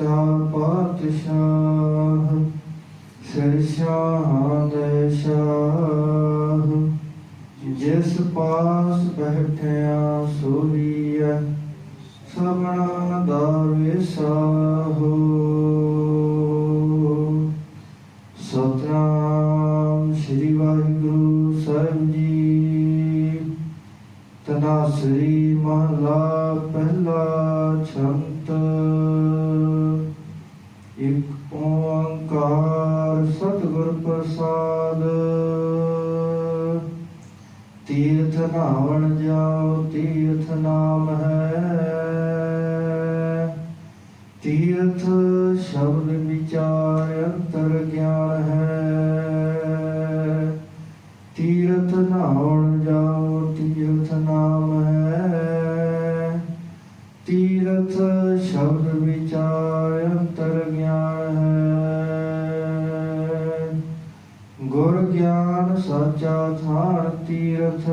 ਸੱਚਾ ਪਾਤਸ਼ਾਹ ਸਿਰਸ਼ਾਂ ਦੇ ਜਿਸ ਪਾਸ ਬੈਠਿਆ ਸੋਈਐ ਸਭਨਾ ਦਾ ਵਿਸਾਹੋ ਸਤਨਾਮ ਸ੍ਰੀ ਵਾਹਿਗੁਰੂ ਸਾਹਿਬ ਜੀ। ਤਨਾਸ਼ਰੀ ਮਹਲਾ ਪਹਿਲਾ ਛੰਤ ਪ੍ਰਸਾਦ। ਤੀਰਥ ਨਾਵਣ ਜਾਓ ਤੀਰਥ ਨਾਮ ਹੈ। ਸਾਚਾ ਥਾਨ ਤੀਰਥ।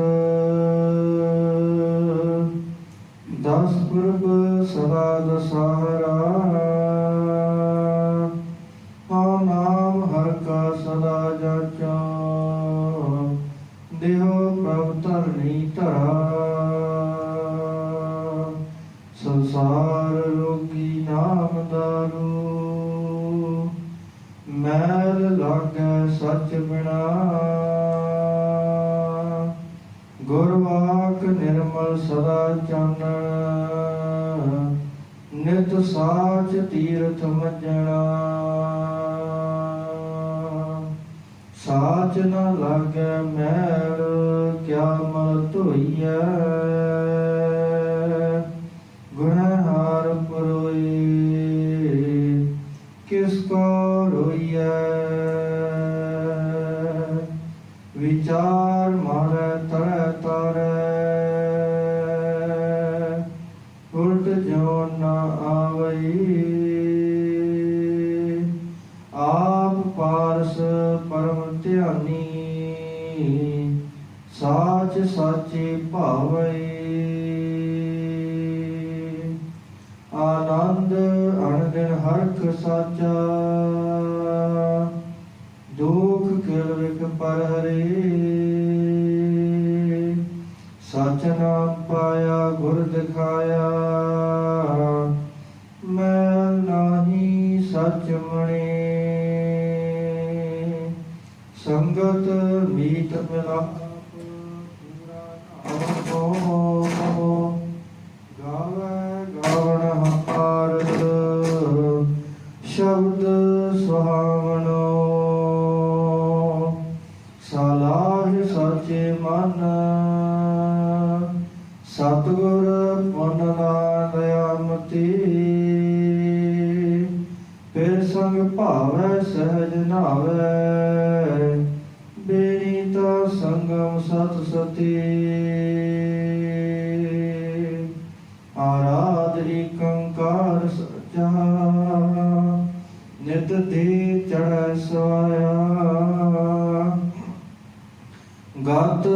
ਦਸ ਪੁਰਬ ਸਦਾ ਦਸਹਰਾ। ਹਉ ਨਾਮ ਹਰ ਕਾ ਸਦਾ ਜਾਚਾ। ਦੇਹੋ ਪ੍ਰਭ ਧਰਨੀ ਧਰਾ। ਸੰਸਾਰ ਰੋਗੀ ਨਾਮ ਦਾਰੂ। ਮੈਲ ਲਾਗੈ ਸੱਚ ਬਿਨਾ। ਸਦਾ ਨਿਤ ਸਾਚ ਤੀਰਥ ਮਜਣਾ। ਸਾਚ ਨ ਲਾਗੈ ਮੈਲ, ਕਿਆ ਮਲ ਧੋਈਐ। ਗੁਣਹਾਰ ਪਰੋਈ ਕਿਸ ਕੋ ਰੋਈਐ। ਵਿਚਾਰ ਮਾ ਨ ਆਵਈ। ਆਪ ਪਾਰਸ ਪਰਮ ਧਿਆਨੀ, ਸਾਚ ਸਾਚੇ ਭਾਵਈ। ਆਨੰਦ ਅਣਦਿਨ ਹਰਖ ਸਾਚਾ, ਦੁਖ ਕਿਲ ਵਿਕ ਪਰ ਹਰੇ ਸਚ ਨਾਮ ਪਾਇਆ ਸਤਗੁਰ ਪੁੰਨ ਨਾਮ ਦਇਆਮਤੀ ਫਿਰ ਸੰਗ ਭਾਵੈ ਸਹਿਜ ਨਾਵੇ। ਸਤ ਸਤੀ ਆਰਾਧਰੀ ਕੰਕਾਰ ਸਚਾ। ਨਿਤ ਦੇ ਚੜੈ ਸਵਾਇਆ। ਗਤ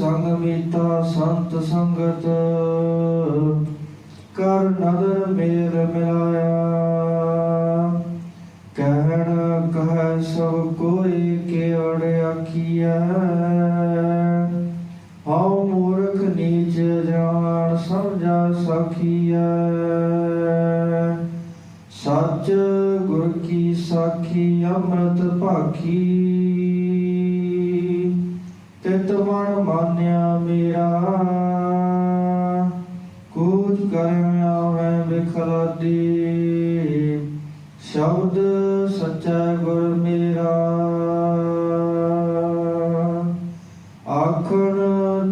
ਸੰਗ ਮੀਤਾ ਸੰਤ ਸੰਗਤ। ਕਰ ਨਦਰ ਮੇਰ ਮਿਲਾਇਆ। ਕਹਿਣ ਕਹੈ ਸਭ ਕੋ ਸਮਝਾ ਸੱਚ ਗੁਰ ਕੀ ਸਾਖੀ ਅੰਮ੍ਰਿਤ ਭਾਖੀ। ਤਿਤ ਮਨ ਮਾਨਿਆ ਮੇਰਾ। ਕੂਚ ਕਰਿ ਆਵੇ ਬਿਖਲਾਦੀ ਸ਼ਬਦ ਸੱਚਾ ਗੁਰ ਮੇਰਾ। ਆਖਣ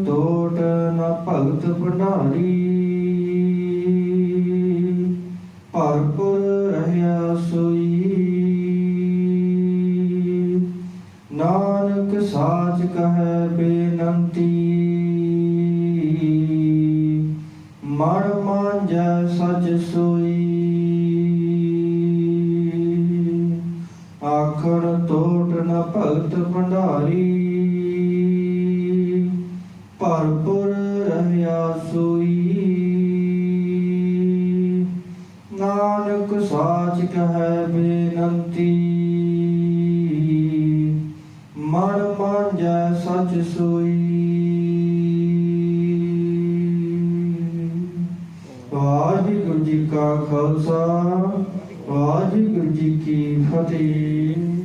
ਤੋਟ ਨਾ ਭਗਤ ਭੰਡਾਰੀ। ਨਾਨਕ ਸਾਚ ਕਹੈ ਬੇਨੰਤੀ। ਮਨ ਮਾਂਜੈ ਸਚ ਸੋਈ। ਆਖਣ ਟੋਟ ਨ ਭਗਤ ਭੰਡਾਰੀ। ਭਰਪੁਰ ਰਹਿਆ ਸੋਈ। ਨਾਨਕ ਸਾਚ ਜਾਚਕ ਬੇ ਮਾਂਜੈ ਸਚ ਸੋਈ ਵਾਹਿਗੁਰੂ ਜੀ ਕਾ ਖਾਲਸਾ ਵਾਹਿਗੁਰੂ ਜੀ ਕੀ ਫਤਿਹ